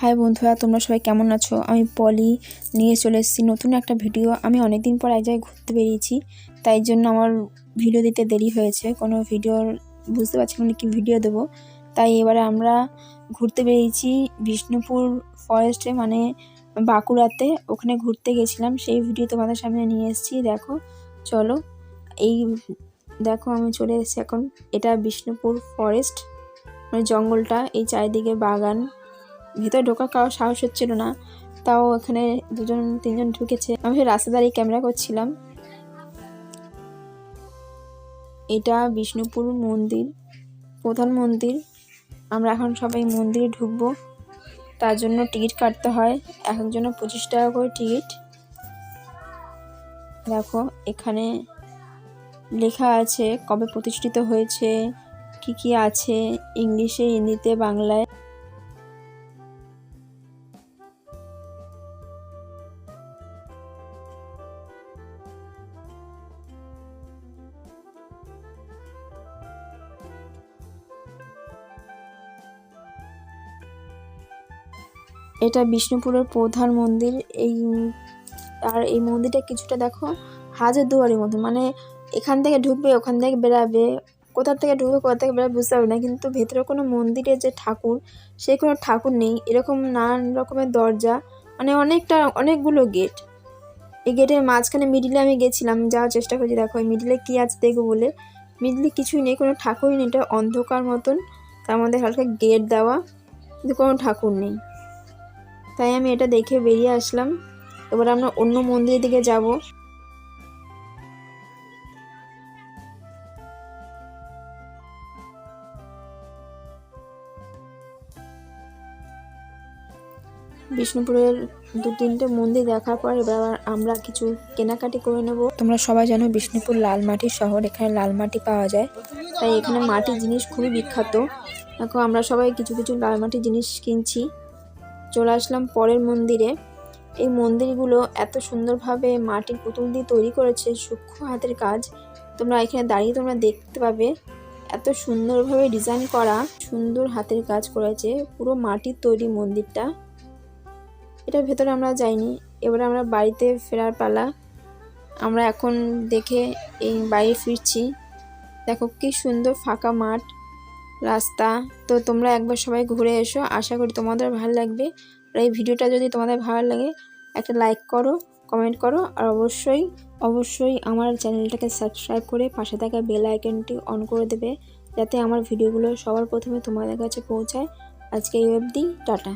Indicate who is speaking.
Speaker 1: High বন্ধুরা, তোমরা সবাই কেমন আছো? আমি পলি নিয়ে চলে এসেছি নতুন একটা ভিডিও। আমি অনেক দিন পর এক জায়গায় ঘুরতে বেরিয়েছি, তাই জন্য আমার ভিডিও দিতে দেরি হয়েছে। কোনো ভিডিও বুঝতে পারছি না কি ভিডিও দেবো। তাই এবারে আমরা ঘুরতে বেরিয়েছি বিষ্ণুপুর ফরেস্টে মানে বাঁকুড়াতে। ওখানে ঘুরতে গেছিলাম, সেই ভিডিও তোমাদের সামনে নিয়ে এসেছি। দেখো, চলো, এই দেখো আমি চলে এসেছি এখন। এটা বিষ্ণুপুর ফরেস্ট মানে জঙ্গলটা, এই চারিদিকে বাগান। ভিতরে ঢোকার কারও সাহস হচ্ছিল না। তাও এখানে দুজন, তিনজন ঢুকেছে। আমি সেই রাস্তা দাঁড়িয়ে ক্যামেরা করছিলাম। এটা বিষ্ণুপুর মন্দির, প্রধান মন্দির। আমরা এখন সবাই মন্দিরে ঢুকবো। তার জন্য টিকিট কাটতে হয়। এক একজনের পঁচিশ টাকা করে টিকিট। দেখো, এখানে লেখা আছে কবে প্রতিষ্ঠিত হয়েছে, কি কি আছে, ইংলিশে, হিন্দিতে, বাংলায়। এটা বিষ্ণুপুরের প্রধান মন্দির। এই আর এই মন্দিরটা কিছুটা দেখো হাজার দুয়ারির মতো। মানে এখান থেকে ঢুকবে, ওখান থেকে বেরাবে কোথা থেকে ঢুকবে, কোথা থেকে বেরাবে বুঝতে পারবে না। কিন্তু ভেতরে কোনো মন্দিরে যে ঠাকুর, সে কোনো ঠাকুর নেই। এরকম নানান রকমের দরজা মানে অনেকটা, অনেকগুলো গেট এই গেটের মাঝখানে মিডিলে আমি গেছিলাম, যাওয়ার চেষ্টা করছি। দেখো, এই মিডিলে কী আছে দেখব বলে। মিডিলে কিছুই নেই, কোনো ঠাকুরই নেই। এটা অন্ধকার মতন। তার মধ্যে হালকা গেট দেওয়া, কিন্তু কোনো ঠাকুর নেই। তাই আমি এটা দেখে বেরিয়ে আসলাম। এবার আমরা অন্য মন্দিরের দিকে যাব। বিষ্ণুপুরের দু তিনটে মন্দির দেখার পর এবার আমরা কিছু কেনাকাটি করে নেব। তোমরা সবাই জানো বিষ্ণুপুর লাল মাটির শহর, এখানে লাল মাটি পাওয়া যায়। তাই এখানে মাটির জিনিস খুবই বিখ্যাত। দেখো আমরা সবাই কিছু কিছু লাল মাটির জিনিস কিনছি। চলে আসলাম পরের মন্দিরে। এই মন্দিরগুলো এত সুন্দরভাবে মাটির পুতুল দিয়ে তৈরি করেছে, সূক্ষ্ম হাতের কাজ। তোমরা এখানে দাঁড়িয়ে তোমরা দেখতে পাবে এত সুন্দরভাবে ডিজাইন করা, সুন্দর হাতের কাজ করেছে, পুরো মাটির তৈরি মন্দিরটা। এটার ভেতরে আমরা যাইনি, এবারে আমরা বাড়িতে ফেরার পালা। আমরা এখন দেখে এই বাড়ি ফিরছি। দেখো কি সুন্দর ফাঁকা মাঠ। রাস্তা। তো তোমরা একবার সবাই ঘুরে এসো। আশা করি তোমাদের ভালো লাগবে। আর এই ভিডিওটা যদি তোমাদের ভালো লাগে, একটা লাইক করো কমেন্ট করো। আর অবশ্যই অবশ্যই আমার চ্যানেলটাকে সাবস্ক্রাইব করে পাশে থাকা বেল আইকনটি অন করে দেবে। যাতে আমার ভিডিওগুলো সবার প্রথমে তোমাদের কাছে পৌঁছায়। আজকে এই অবধি। টাটা।